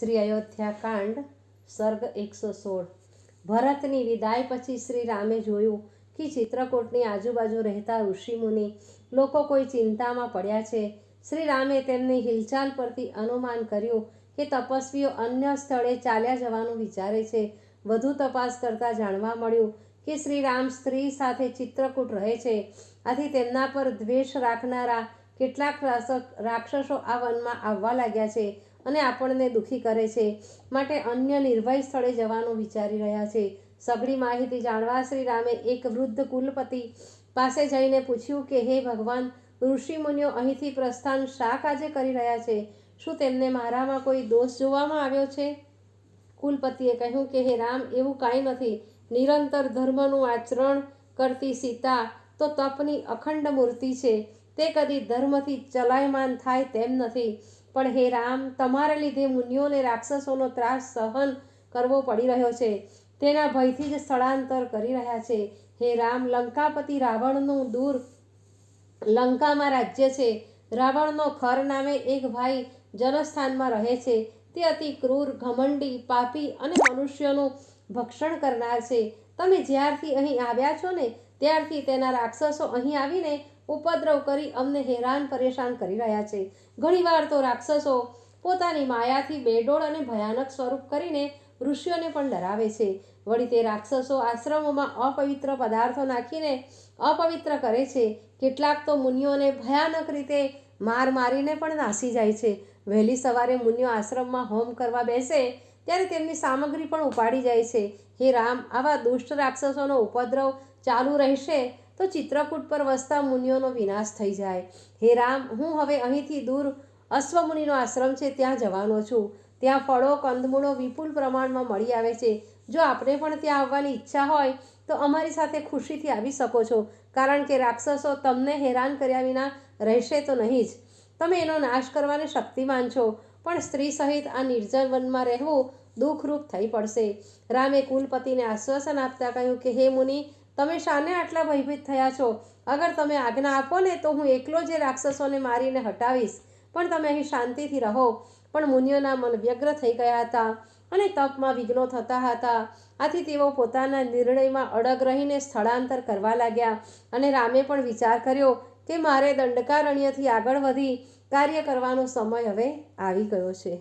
શ્રી અયોધ્યા કાંડ, સર્ગ એકસો સોળ. ભરતની વિદાય પછી શ્રી રામે જોયું કે ચિત્રકૂટની આજુબાજુ રહેતા ઋષિમુનિ લોકો કોઈ ચિંતામાં પડ્યા છે. શ્રી રામે તેમની હિલચાલ પરથી અનુમાન કર્યું કે તપસ્વીઓ અન્ય સ્થળે ચાલ્યા જવાનું વિચારે છે. વધુ તપાસ કરતાં જાણવા મળ્યું કે શ્રી રામ સ્ત્રી સાથે ચિત્રકૂટ રહે છે. આથી તેમના પર દ્વેષ રાખનારા કેટલાક રાક્ષસ- રાક્ષસો આ વનમાં આવવા લાગ્યા છે. અને આપણને દુઃખી કરે છે. માટે અન્ય નિર્ભય સ્થળે જવાનું વિચારી રહ્યા છે. સઘળી માહિતી જાણવા શ્રી રામે એક વૃદ્ધ કુલપતિ પાસે જઈને પૂછ્યું કે, હે ભગવાન, ઋષિમુનિઓ અહીંથી પ્રસ્થાન શા કાજે કરી રહ્યા છે? શું તેમને મારામાં કોઈ દોષ જોવામાં આવ્યો છે? કુલપતિએ કહ્યું કે, હે રામ, એવું કાંઈ નથી. નિરંતર ધર્મનું આચરણ કરતી સીતા તો તપની અખંડ મૂર્તિ છે. તે કદી ધર્મથી ચલાયમાન થાય તેમ નથી. પણ હે રામ, તમારા લીધે મુનિઓને રાક્ષસોનો ત્રાસ સહન કરવો પડી રહ્યો છે. તેના ભયથી જ સ્થળાંતર કરી રહ્યા છે. હે રામ, લંકાપતિ રાવણનું દૂર લંકામાં રાજ્ય છે. રાવણનો ખર નામે એક ભાઈ જનસ્થાનમાં રહે છે. તે અતિ ક્રૂર, ઘમંડી, પાપી અને મનુષ્યનું ભક્ષણ કરનાર છે. તમે જ્યારથી અહીં આવ્યા છો ને ત્યારથી તેના રાક્ષસો અહીં આવીને ઉપદ્રવ કરી અમને હેરાન પરેશાન કરી રહ્યા છે. ઘણીવાર તો રાક્ષસો પોતાની માયાથી બેડોળ અને ભયાનક સ્વરૂપ કરીને ઋષિઓને પણ ડરાવે છે. વળી તે રાક્ષસો આશ્રમોમાં અપવિત્ર પદાર્થો નાખીને અપવિત્ર કરે છે. કેટલાક તો મુનિઓને ભયાનક રીતે માર મારીને પણ નાસી જાય છે. વહેલી સવારે મુનિઓ આશ્રમમાં હોમ કરવા બેસે ત્યારે તેમની સામગ્રી પણ ઉપાડી જાય છે. હે રામ, આવા દુષ્ટ રાક્ષસોનો ઉપદ્રવ ચાલુ રહેશે તો ચિત્રકૂટ પર વસતા મુનિઓનો વિનાશ થઈ જાય. હે રામ, હું હવે અહીંથી દૂર અશ્વમુનિનો આશ્રમ છે, ત્યાં જવાનો છું. ત્યાં ફળો, કંદમૂળો વિપુલ પ્રમાણમાં મળી આવે છે. જો આપણે પણ ત્યાં આવવાની ઈચ્છા હોય, તો અમારી સાથે ખુશીથી આવી શકો છો, કારણ કે રાક્ષસો તમને હેરાન કર્યા વિના રહેશે તો નહીં જ. તમે એનો નાશ કરવાને શક્તિમાન છો. પણ સ્ત્રી સહિત આ નિર્જન વનમાં રહેવું દુઃખરૂપ થઈ પડશે. રામે કુલપતિને આશ્વાસન આપતા કહ્યું કે, હે મુનિ, તમે શાને આટલા ભયભીત થયા છો? અગર તમે આજ્ઞા આપો ને, તો હું એકલો જે રાક્ષસોને મારીને હટાવીશ. પણ તમે અહીં શાંતિથી રહો. પણ મુનિઓના મન વ્યગ્ર થઈ ગયા હતા અને તપમાં વિઘ્નો થતા હતા. આથી તેઓ પોતાના નિર્ણયમાં અડગ રહીને સ્થળાંતર કરવા લાગ્યા અને રામે પણ વિચાર કર્યો કે, મારે દંડકારણ્યથી આગળ વધી કાર્ય કરવાનો સમય હવે આવી ગયો છે.